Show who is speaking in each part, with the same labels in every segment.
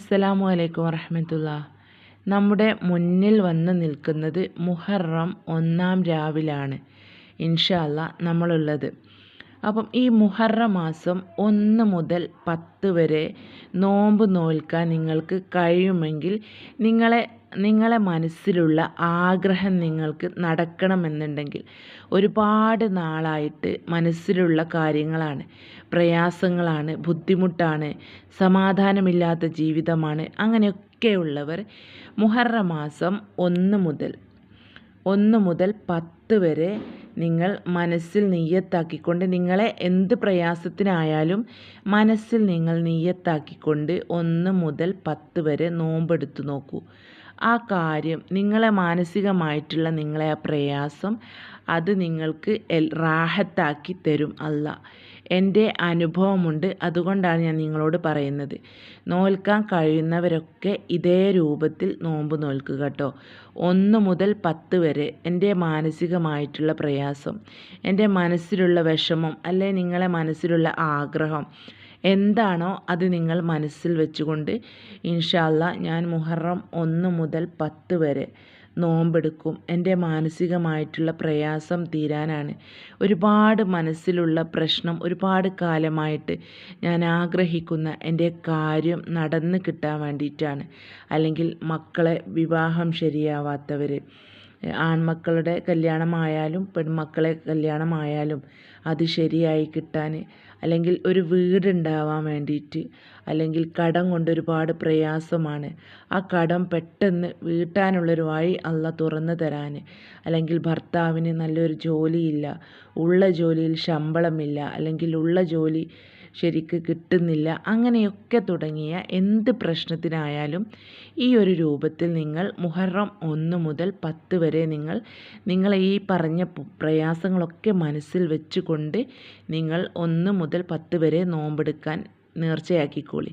Speaker 1: അസ്സലാമു അലൈക്കും വറഹമത്തുള്ള. നമ്മുടെ മുന്നിൽ വന്ന് നിൽക്കുന്നത് മുഹറം ഒന്നാം രാവിലാണ് ഇൻഷല്ല നമ്മളുള്ളത്. അപ്പം ഈ മുഹറ മാസം ഒന്ന് മുതൽ പത്ത് വരെ നോമ്പ് നോൽക്കാൻ നിങ്ങൾക്ക് കഴിയുമെങ്കിൽ നിങ്ങളെ നിങ്ങളെ മനസ്സിലുള്ള ആഗ്രഹം നിങ്ങൾക്ക് നടക്കണമെന്നുണ്ടെങ്കിൽ ഒരുപാട് നാളായിട്ട് മനസ്സിലുള്ള കാര്യങ്ങളാണ്. പ്രയാസങ്ങളാണ് ബുദ്ധിമുട്ടാണ് സമാധാനമില്ലാത്ത ജീവിതമാണ് അങ്ങനെയൊക്കെയുള്ളവർ മുഹറ മാസം ഒന്ന് മുതൽ ഒന്ന് മുതൽ പത്ത് വരെ നിങ്ങൾ മനസ്സിൽ നെയ്യത്താക്കിക്കൊണ്ട് നിങ്ങളെ എന്ത് പ്രയാസത്തിനായാലും മനസ്സിൽ നിങ്ങൾ നെയ്യത്താക്കിക്കൊണ്ട് ഒന്ന് മുതൽ പത്ത് വരെ നോമ്പെടുത്തു നോക്കൂ. ആ കാര്യം നിങ്ങളെ മാനസികമായിട്ടുള്ള നിങ്ങളെ ആ പ്രയാസം അത് നിങ്ങൾക്ക് എൽ റാഹത്താക്കി തരും അല്ല. എന്റെ അനുഭവമുണ്ട് അതുകൊണ്ടാണ് ഞാൻ നിങ്ങളോട് പറയുന്നത്. നോൽക്കാൻ കഴിയുന്നവരൊക്കെ ഇതേ രൂപത്തിൽ നോമ്പ് നോൽക്കുക കേട്ടോ ഒന്ന് മുതൽ പത്ത് വരെ എന്റെ മാനസികമായിട്ടുള്ള പ്രയാസം എന്റെ മനസ്സിലുള്ള വിഷമം അല്ലെ നിങ്ങളെ മനസ്സിലുള്ള ആഗ്രഹം എന്താണോ അത് നിങ്ങൾ മനസ്സിൽ വെച്ചുകൊണ്ട് ഇൻഷാല്ല ഞാൻ മുഹറം ഒന്ന് മുതൽ പത്ത് വരെ നോമ്പെടുക്കും. എന്റെ മാനസികമായിട്ടുള്ള പ്രയാസം തീരാനാണ്. ഒരുപാട് മനസ്സിലുള്ള പ്രശ്നം ഒരുപാട് കാലമായിട്ട് ഞാൻ ആഗ്രഹിക്കുന്ന എന്റെ കാര്യം നടന്ന് കിട്ടാൻ വേണ്ടിയിട്ടാണ്. അല്ലെങ്കിൽ മക്കളെ വിവാഹം ശരിയാവാത്തവർ ആൺമക്കളുടെ കല്യാണമായാലും പെൺമക്കളെ കല്യാണമായാലും അത് ശരിയായി കിട്ടാൻ അല്ലെങ്കിൽ ഒരു വീടുണ്ടാവാൻ വേണ്ടിയിട്ട് അല്ലെങ്കിൽ കടം കൊണ്ട് ഒരുപാട് പ്രയാസമാണ്. ആ കടം പെട്ടെന്ന് വീട്ടാനുള്ളൊരു വഴി അല്ല തുറന്നു തരാൻ അല്ലെങ്കിൽ ഭർത്താവിന് നല്ലൊരു ജോലിയില്ല ഉള്ള ജോലിയിൽ ശമ്പളമില്ല അല്ലെങ്കിൽ ഉള്ള ജോലി ശരിക്ക് കിട്ടുന്നില്ല. അങ്ങനെയൊക്കെ തുടങ്ങിയ എന്ത് പ്രശ്നത്തിനായാലും ഈ ഒരു രൂപത്തിൽ നിങ്ങൾ മുഹറം ഒന്ന് മുതൽ പത്ത് വരെ നിങ്ങൾ നിങ്ങളെ ഈ പറഞ്ഞ പ്രയാസങ്ങളൊക്കെ മനസ്സിൽ വെച്ചുകൊണ്ട് നിങ്ങൾ ഒന്ന് മുതൽ പത്ത് വരെ നോമ്പെടുക്കാൻ നേർച്ചയാക്കിക്കോളി.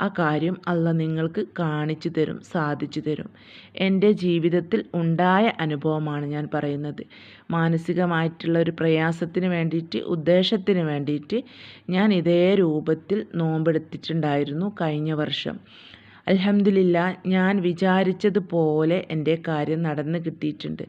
Speaker 1: ആ കാര്യം അല്ല നിങ്ങൾക്ക് കാണിച്ചു തരും സാധിച്ചു തരും. എന്റെ ജീവിതത്തിൽ ഉണ്ടായ അനുഭവമാണ് ഞാൻ പറയുന്നത്. മാനസികമായിട്ടുള്ള ഒരു പ്രയാസത്തിന് വേണ്ടിയിട്ട് ഉദ്ദേശത്തിന് വേണ്ടിയിട്ട് ഞാൻ ഇതേ രൂപത്തിൽ നോമ്പെടുത്തിട്ടുണ്ടായിരുന്നു കഴിഞ്ഞ വർഷം. അലഹമില്ല ഞാൻ വിചാരിച്ചതുപോലെ എന്റെ കാര്യം നടന്ന് കിട്ടിയിട്ടുണ്ട്.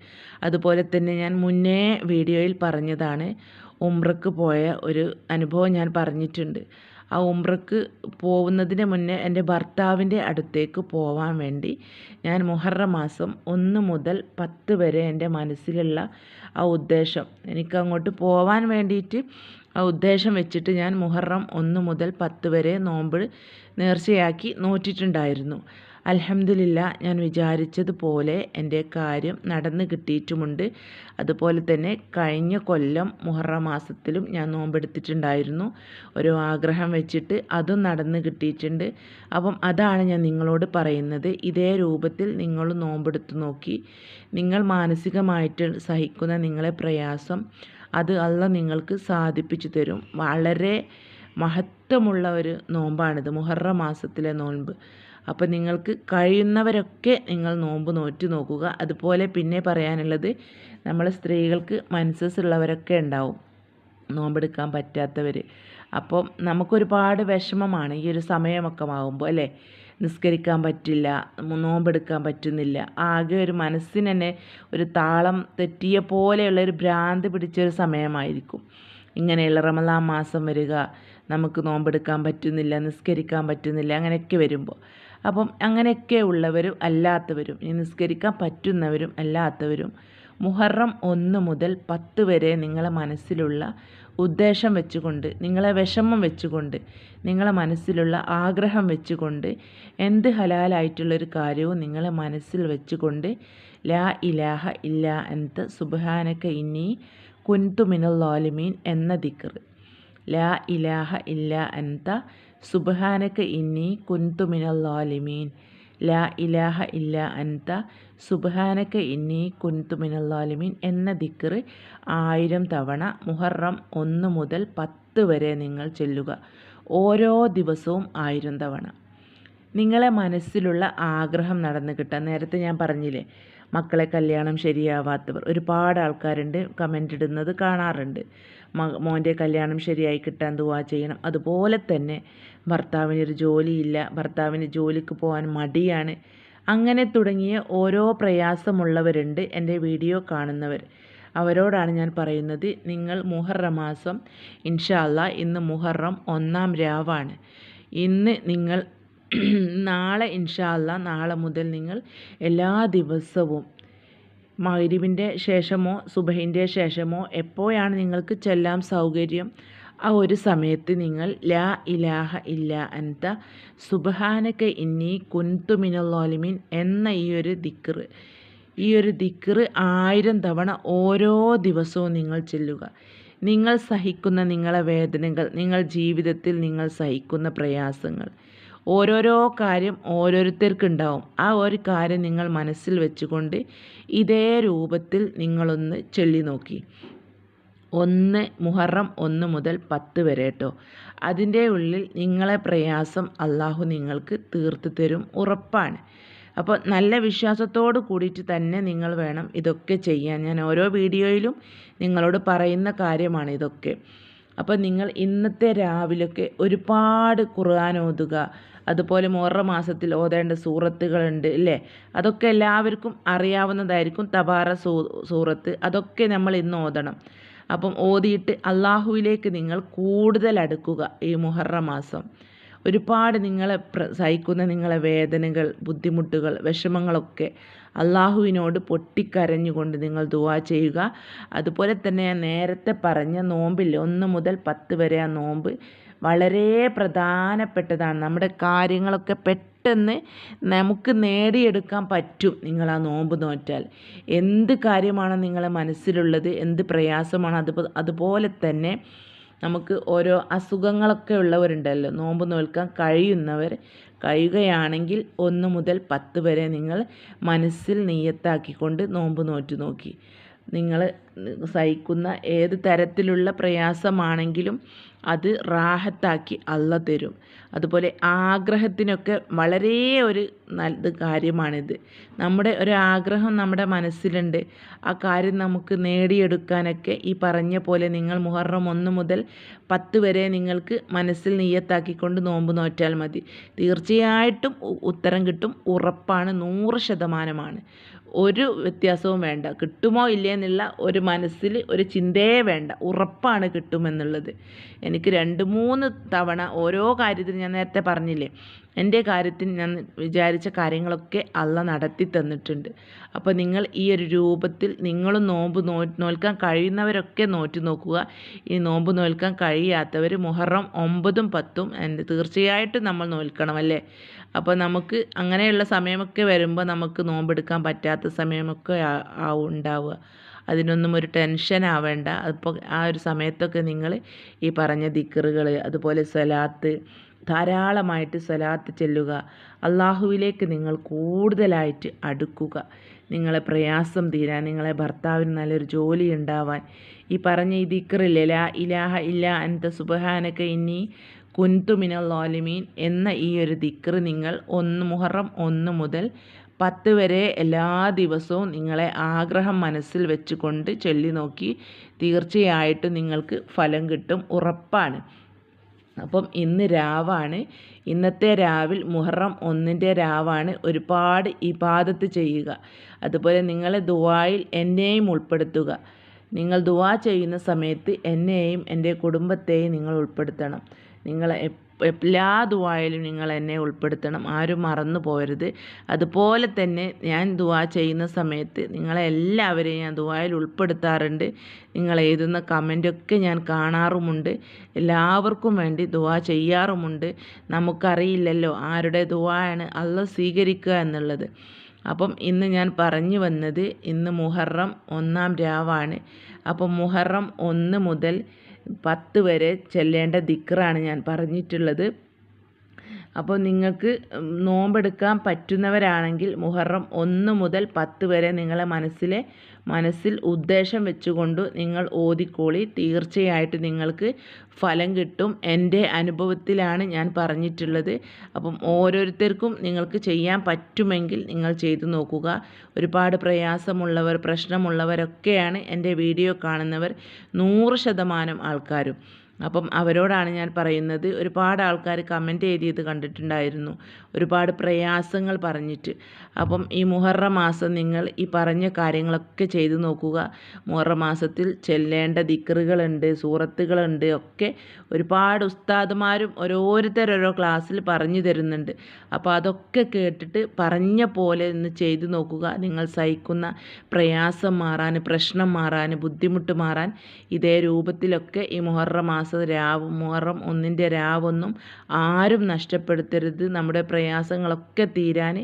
Speaker 1: അതുപോലെ തന്നെ ഞാൻ മുന്നേ വീഡിയോയിൽ പറഞ്ഞതാണ് ഉംറക്ക് പോയ ഒരു അനുഭവം ഞാൻ പറഞ്ഞിട്ടുണ്ട്. ആ ഉംറക്ക് പോകുന്നതിന് മുന്നേ എന്റെ ഭർത്താവിന്റെ അടുത്തേക്ക് പോവാൻ വേണ്ടി ഞാൻ മുഹറ മാസം ഒന്ന് മുതൽ പത്ത് വരെ എന്റെ മനസ്സിലുള്ള ആ ഉദ്ദേശം എനിക്ക് അങ്ങോട്ട് പോവാൻ വേണ്ടിയിട്ട് ആ ഉദ്ദേശം വെച്ചിട്ട് ഞാൻ മുഹറം ഒന്ന് മുതൽ പത്ത് വരെ നോമ്പ് നേർച്ചയാക്കി നോറ്റിട്ടുണ്ടായിരുന്നു. അലഹമില്ല ഞാൻ വിചാരിച്ചതുപോലെ എന്റെ കാര്യം നടന്നു കിട്ടിയിട്ടുമുണ്ട്. അതുപോലെ തന്നെ കഴിഞ്ഞ കൊല്ലം മുഹറ മാസത്തിലും ഞാൻ നോമ്പെടുത്തിട്ടുണ്ടായിരുന്നു. ഒരു ആഗ്രഹം വെച്ചിട്ട് അതും നടന്നു കിട്ടിയിട്ടുണ്ട്. അപ്പം അതാണ് ഞാൻ നിങ്ങളോട് പറയുന്നത്. ഇതേ രൂപത്തിൽ നിങ്ങൾ നോമ്പെടുത്ത് നോക്കി. നിങ്ങൾ മാനസികമായിട്ട് സഹിക്കുന്ന നിങ്ങളെ പ്രയാസം അത് അല്ല നിങ്ങൾക്ക് സാധിപ്പിച്ചു തരും. വളരെ മഹത്വമുള്ള ഒരു നോമ്പാണിത് മുഹറ മാസത്തിലെ നോമ്പ്. അപ്പോൾ നിങ്ങൾക്ക് കഴിയുന്നവരൊക്കെ നിങ്ങൾ നോമ്പ് നോറ്റ് നോക്കുക. അതുപോലെ പിന്നെ പറയാനുള്ളത് നമ്മൾ സ്ത്രീകൾക്ക് മൻസസ് ഉള്ളവരൊക്കെ ഉണ്ടാവും. നോമ്പെടുക്കാൻ പറ്റാത്തവർ അപ്പം നമുക്കൊരുപാട് വിഷമമാണ് ഈ ഒരു സമയമൊക്കെ ആകുമ്പോൾ അല്ലേ? നിസ്കരിക്കാൻ പറ്റില്ല നോമ്പെടുക്കാൻ പറ്റുന്നില്ല. ആകെ ഒരു മനസ്സിന് തന്നെ ഒരു താളം തെറ്റിയ പോലെയുള്ള ഒരു ഭ്രാന്ത് പിടിച്ചൊരു സമയമായിരിക്കും. ഇങ്ങനെയുള്ള റമദാൻ മാസം വരിക നമുക്ക് നോമ്പെടുക്കാൻ പറ്റുന്നില്ല നിസ്കരിക്കാൻ പറ്റുന്നില്ല അങ്ങനെയൊക്കെ വരുമ്പോൾ. അപ്പം അങ്ങനെയൊക്കെ ഉള്ളവരും അല്ലാത്തവരും ഈ നിസ്കരിക്കാൻ പറ്റുന്നവരും അല്ലാത്തവരും മുഹറം ഒന്ന് മുതൽ പത്ത് വരെ നിങ്ങളെ മനസ്സിലുള്ള ഉദ്ദേശം വെച്ചുകൊണ്ട് നിങ്ങളെ വിഷമം വെച്ചുകൊണ്ട് നിങ്ങളെ മനസ്സിലുള്ള ആഗ്രഹം വെച്ചുകൊണ്ട് എന്ത് ഹലാലായിട്ടുള്ളൊരു കാര്യവും നിങ്ങളെ മനസ്സിൽ വെച്ചുകൊണ്ട് ലാ ഇലാഹ ഇല്ല എന്ത് സുബാനക്ക ഇനി കുൻതുമിനൽ എന്ന ദിക്കർ ലാ ഇലാഹ ഇല്ല അൻത സുബാനക്ക് ഇന്നി കുന്തുമിനൽ ലാലിമീൻ. ലാ ഇലാഹ ഇല്ല അൻത സുബാനക്ക് ഇന്നി കുന്തുമിനൽ ലാലിമീൻ എന്ന ദിക്കറ് ആയിരം തവണ മുഹറം ഒന്ന് മുതൽ പത്ത് വരെ നിങ്ങൾ ചെല്ലുക. ഓരോ ദിവസവും ആയിരം തവണ. നിങ്ങളെ മനസ്സിലുള്ള ആഗ്രഹം നടന്നു കിട്ടാൻ നേരത്തെ ഞാൻ പറഞ്ഞില്ലേ മക്കളെ കല്യാണം ശരിയാവാത്തവർ. ഒരുപാട് ആൾക്കാരുണ്ട് കമന്റ് ഇടുന്നത് കാണാറുണ്ട്. മോന്റെ കല്യാണം ശരിയായി കിട്ടാൻ ദുവാ ചെയ്യണം. അതുപോലെ തന്നെ ഭർത്താവിനൊരു ജോലിയില്ല. ഭർത്താവിന് ജോലിക്ക് പോകാൻ മടിയാണ്. അങ്ങനെ തുടങ്ങിയ ഓരോ പ്രയാസമുള്ളവരുണ്ട് എന്റെ വീഡിയോ കാണുന്നവർ. അവരോടാണ് ഞാൻ പറയുന്നത് നിങ്ങൾ മുഹറം മാസം ഇൻഷാല്ല ഇന്ന് മുഹറം ഒന്നാം രാവാണ്. ഇന്ന് നിങ്ങൾ നാളെ ഇൻഷാല്ല നാളെ മുതൽ നിങ്ങൾ എല്ലാ ദിവസവും മഗ്രിബിന്റെ ശേഷമോ സുബഹിന്റെ ശേഷമോ എപ്പോഴാണ് നിങ്ങൾക്ക് ചെല്ലാൻ സൗകര്യം? ആ ഒരു സമയത്ത് നിങ്ങൾ ലാ ഇലാഹ ഇല്ല അൻത സുബഹാനക്ക ഇന്നി കുന്തുമിനലോലിമിൻ എന്ന ഈ ഒരു ദിക്റ് ഈ ഒരു ദിക്റ് ആയിരം തവണ ഓരോ ദിവസവും നിങ്ങൾ ചെല്ലുക. നിങ്ങൾ സഹിക്കുന്ന നിങ്ങളെ വേദനകൾ നിങ്ങൾ ജീവിതത്തിൽ നിങ്ങൾ സഹിക്കുന്ന പ്രയാസങ്ങൾ. ഓരോരോ കാര്യം ഓരോരുത്തർക്കുണ്ടാവും. ആ ഒരു കാര്യം നിങ്ങൾ മനസ്സിൽ വെച്ചുകൊണ്ട് ഇതേ രൂപത്തിൽ നിങ്ങളൊന്ന് ചൊല്ലി നോക്കി. ഒന്ന് മുഹറം ഒന്ന് മുതൽ പത്ത് വരെ കേട്ടോ അതിന്റെ ഉള്ളിൽ നിങ്ങളെ പ്രയാസം അള്ളാഹു നിങ്ങൾക്ക് തീർത്തു തരും ഉറപ്പാണ്. അപ്പോൾ നല്ല വിശ്വാസത്തോട് കൂടിയിട്ട് തന്നെ നിങ്ങൾ വേണം ഇതൊക്കെ ചെയ്യാൻ. ഞാൻ ഓരോ വീഡിയോയിലും നിങ്ങളോട് പറയുന്ന കാര്യമാണ് ഇതൊക്കെ. അപ്പോൾ നിങ്ങൾ ഇന്നത്തെ രാവിലൊക്കെ ഒരുപാട് ഖുർആൻ ഓതുക. അതുപോലെ മുഹറ മാസത്തിൽ ഓതേണ്ട സൂറത്തുകളുണ്ട് അല്ലേ അതൊക്കെ എല്ലാവർക്കും അറിയാവുന്നതായിരിക്കും തബാറ സൂ സൂറത്ത്. അതൊക്കെ നമ്മൾ ഇന്ന് ഓതണം. അപ്പം ഓതിയിട്ട് അള്ളാഹുവിലേക്ക് നിങ്ങൾ കൂടുതൽ അടുക്കുക ഈ മുഹറ മാസം. ഒരുപാട് നിങ്ങളെ സഹിക്കുന്ന നിങ്ങളെ വേദനകൾ ബുദ്ധിമുട്ടുകൾ വിഷമങ്ങളൊക്കെ അള്ളാഹുവിനോട് പൊട്ടിക്കരഞ്ഞുകൊണ്ട് നിങ്ങൾ ദുവാ ചെയ്യുക. അതുപോലെ തന്നെ ഞാൻ നേരത്തെ പറഞ്ഞ നോമ്പിൽ ഒന്ന് മുതൽ പത്ത് വരെ ആ നോമ്പ് വളരെ പ്രധാനപ്പെട്ടതാണ്. നമ്മുടെ കാര്യങ്ങളൊക്കെ പെട്ടെന്ന് നമുക്ക് നേടിയെടുക്കാൻ പറ്റും നിങ്ങൾ ആ നോമ്പ് നോറ്റാൽ. എന്ത് കാര്യമാണ് നിങ്ങളെ മനസ്സിലുള്ളത് എന്ത് പ്രയാസമാണ് അത് അതുപോലെ തന്നെ നമുക്ക് ഓരോ അസുഖങ്ങളൊക്കെ ഉള്ളവരുണ്ടല്ലോ. നോമ്പ് നോൽക്കാൻ കഴിയുന്നവർ കഴിയുകയാണെങ്കിൽ ഒന്ന് മുതൽ പത്ത് വരെ നിങ്ങൾ മനസ്സിൽ നെയ്യത്താക്കിക്കൊണ്ട് നോമ്പ് നോറ്റു നോക്കി. നിങ്ങൾ സഹിക്കുന്ന ഏത് തരത്തിലുള്ള പ്രയാസമാണെങ്കിലും അത് റാഹത്താക്കി അല്ല തരും. അതുപോലെ ആഗ്രഹത്തിനൊക്കെ വളരെ ഒരു നല്ല കാര്യമാണിത്. നമ്മുടെ ഒരു ആഗ്രഹം നമ്മുടെ മനസ്സിലുണ്ട്. ആ കാര്യം നമുക്ക് നേടിയെടുക്കാനൊക്കെ ഈ പറഞ്ഞ പോലെ നിങ്ങൾ മുഹറം ഒന്ന് മുതൽ പത്ത് വരെ നിങ്ങൾക്ക് മനസ്സിൽ നീയത്താക്കിക്കൊണ്ട് നോമ്പ് നോറ്റാൽ മതി. തീർച്ചയായിട്ടും ഉത്തരം കിട്ടും. ഉറപ്പാണ്. നൂറ് ശതമാനമാണ്. ഒരു വ്യത്യാസവും വേണ്ട. കിട്ടുമോ ഇല്ലേ എന്നുള്ള ഒരു മനസ്സിൽ ഒരു ചിന്തയേ വേണ്ട. ഉറപ്പാണ് കിട്ടുമെന്നുള്ളത്. എനിക്ക് രണ്ട് മൂന്ന് തവണ ഓരോ കാര്യത്തിനും ഞാൻ നേരത്തെ പറഞ്ഞില്ലേ എന്റെ കാര്യത്തിൽ ഞാൻ വിചാരിച്ച കാര്യങ്ങളൊക്കെ അള്ള നടത്തി തന്നിട്ടുണ്ട്. അപ്പോൾ നിങ്ങൾ ഈ ഒരു രൂപത്തിൽ നിങ്ങളും നോമ്പ് നോ നോൽക്കാൻ കഴിയുന്നവരൊക്കെ നോറ്റ് നോക്കുക. ഈ നോമ്പ് നോൽക്കാൻ കഴിയാത്തവർ മുഹറം ഒമ്പതും പത്തും എന്റെ തീർച്ചയായിട്ടും നമ്മൾ നോൽക്കണം അല്ലേ? അപ്പോൾ നമുക്ക് അങ്ങനെയുള്ള സമയമൊക്കെ വരുമ്പോൾ നമുക്ക് നോമ്പെടുക്കാൻ പറ്റാത്ത സമയമൊക്കെ ആവും ഉണ്ടാവുക. അതിനൊന്നും ഒരു ടെൻഷൻ ആവേണ്ട. അപ്പോൾ ആ ഒരു സമയത്തൊക്കെ നിങ്ങൾ ഈ പറഞ്ഞ ദിക്കറുകൾ അതുപോലെ സ്വലാത്ത് ധാരാളമായിട്ട് സ്വലാത്ത് ചെല്ലുക. അള്ളാഹുവിലേക്ക് നിങ്ങൾ കൂടുതലായിട്ട് അടുക്കുക. നിങ്ങളെ പ്രയാസം തീരാൻ നിങ്ങളെ ഭർത്താവിന് നല്ലൊരു ജോലി ഉണ്ടാവാൻ. ഈ പറഞ്ഞ ഈ ദിക്കറില്ലേ ലാ ഇലാഹ ഇല്ല അൻത സുബഹാനക്ക ഇനി കുന്തുമിനല്ലോലിമീൻ എന്ന ഈ ഒരു ദിക്കറ് നിങ്ങൾ ഒന്ന് മുഹറം ഒന്ന് മുതൽ പത്ത് വരെ എല്ലാ ദിവസവും നിങ്ങളെ ആഗ്രഹം മനസ്സിൽ വെച്ചുകൊണ്ട് ചൊല്ലി നോക്കി തീർച്ചയായിട്ടും നിങ്ങൾക്ക് ഫലം കിട്ടും ഉറപ്പാണ്. അപ്പം ഇന്ന് രാവാണ്. ഇന്നത്തെ രാവിൽ മുഹറം ഒന്നിന്റെ രാവാണ്. ഒരുപാട് ഇബാദത്ത് ചെയ്യുക. അതുപോലെ നിങ്ങളെ ദുവായിൽ എന്നെയും ഉൾപ്പെടുത്തുക. നിങ്ങൾ ദുവാ ചെയ്യുന്ന സമയത്ത് എന്നെയും എന്റെ കുടുംബത്തെയും നിങ്ങൾ ഉൾപ്പെടുത്തണം. നിങ്ങൾ എല്ലാ ദുവായിലും നിങ്ങൾ എന്നെ ഉൾപ്പെടുത്തണം. ആരും മറന്നു പോകരുത്. അതുപോലെ തന്നെ ഞാൻ ദുവാ ചെയ്യുന്ന സമയത്ത് നിങ്ങളെല്ലാവരെയും ഞാൻ ദുവായിൽ ഉൾപ്പെടുത്താറുണ്ട്. നിങ്ങൾ എഴുതുന്ന കമന്റൊക്കെ ഞാൻ കാണാറുമുണ്ട്. എല്ലാവർക്കും വേണ്ടി ദുവാ ചെയ്യാറുമുണ്ട്. നമുക്കറിയില്ലല്ലോ ആരുടെ ദുവായാണ് അല്ല സ്വീകരിക്കുക എന്നുള്ളത്. അപ്പം ഇന്ന് ഞാൻ പറഞ്ഞു വന്നത് ഇന്ന് മുഹറം ഒന്നാം രാവാണ്. അപ്പം മുഹറം ഒന്ന് മുതൽ പത്ത് വരെ ചെല്ലേണ്ട ദിക്റാണ് ഞാൻ പറഞ്ഞിട്ടുള്ളത്. അപ്പോൾ നിങ്ങൾക്ക് നോമ്പെടുക്കാൻ പറ്റുന്നവരാണെങ്കിൽ മുഹറം ഒന്ന് മുതൽ പത്ത് വരെ നിങ്ങളെ മനസ്സിലെ മനസ്സിൽ ഉദ്ദേശം വെച്ചുകൊണ്ട് നിങ്ങൾ ഓതിക്കോളി. തീർച്ചയായിട്ടും നിങ്ങൾക്ക് ഫലം കിട്ടും. എന്റെ അനുഭവത്തിലാണ് ഞാൻ പറഞ്ഞിട്ടുള്ളത്. അപ്പം ഓരോരുത്തർക്കും നിങ്ങൾക്ക് ചെയ്യാൻ പറ്റുമെങ്കിൽ നിങ്ങൾ ചെയ്തു നോക്കുക. ഒരുപാട് പ്രയാസമുള്ളവർ പ്രശ്നമുള്ളവരൊക്കെയാണ് എന്റെ വീഡിയോ കാണുന്നവർ. നൂറ് ശതമാനം ആൾക്കാരും. അപ്പം അവരോടാണ് ഞാൻ പറയുന്നത്. ഒരുപാട് ആൾക്കാർ കമന്റ് എഴുതിയത് കണ്ടിട്ടുണ്ടായിരുന്നു. ഒരുപാട് പ്രയാസങ്ങൾ പറഞ്ഞിട്ട്. അപ്പം ഈ മുഹറ മാസം നിങ്ങൾ ഈ പറഞ്ഞ കാര്യങ്ങളൊക്കെ ചെയ്തു നോക്കുക. മുഹറ മാസത്തിൽ ചെല്ലേണ്ട ദിക്കറുകളുണ്ട് സൂറത്തുകളുണ്ട് ഒക്കെ ഒരുപാട് ഉസ്താദുമാരും ഓരോരുത്തരോരോ ക്ലാസ്സിൽ പറഞ്ഞു തരുന്നുണ്ട്. അപ്പോൾ അതൊക്കെ കേട്ടിട്ട് പറഞ്ഞ പോലെ ഒന്ന് ചെയ്തു നോക്കുക. നിങ്ങൾ സഹിക്കുന്ന പ്രയാസം മാറാൻ പ്രശ്നം മാറാൻ ബുദ്ധിമുട്ട് മാറാൻ ഇതേ രൂപത്തിലൊക്കെ ഈ മുഹറ മാസം രാവ് മുഹറം ഒന്നിന്റെ രാവൊന്നും ആരും നഷ്ടപ്പെടുത്തരുത്. നമ്മുടെ പ്രയാസങ്ങളൊക്കെ തീരാൻ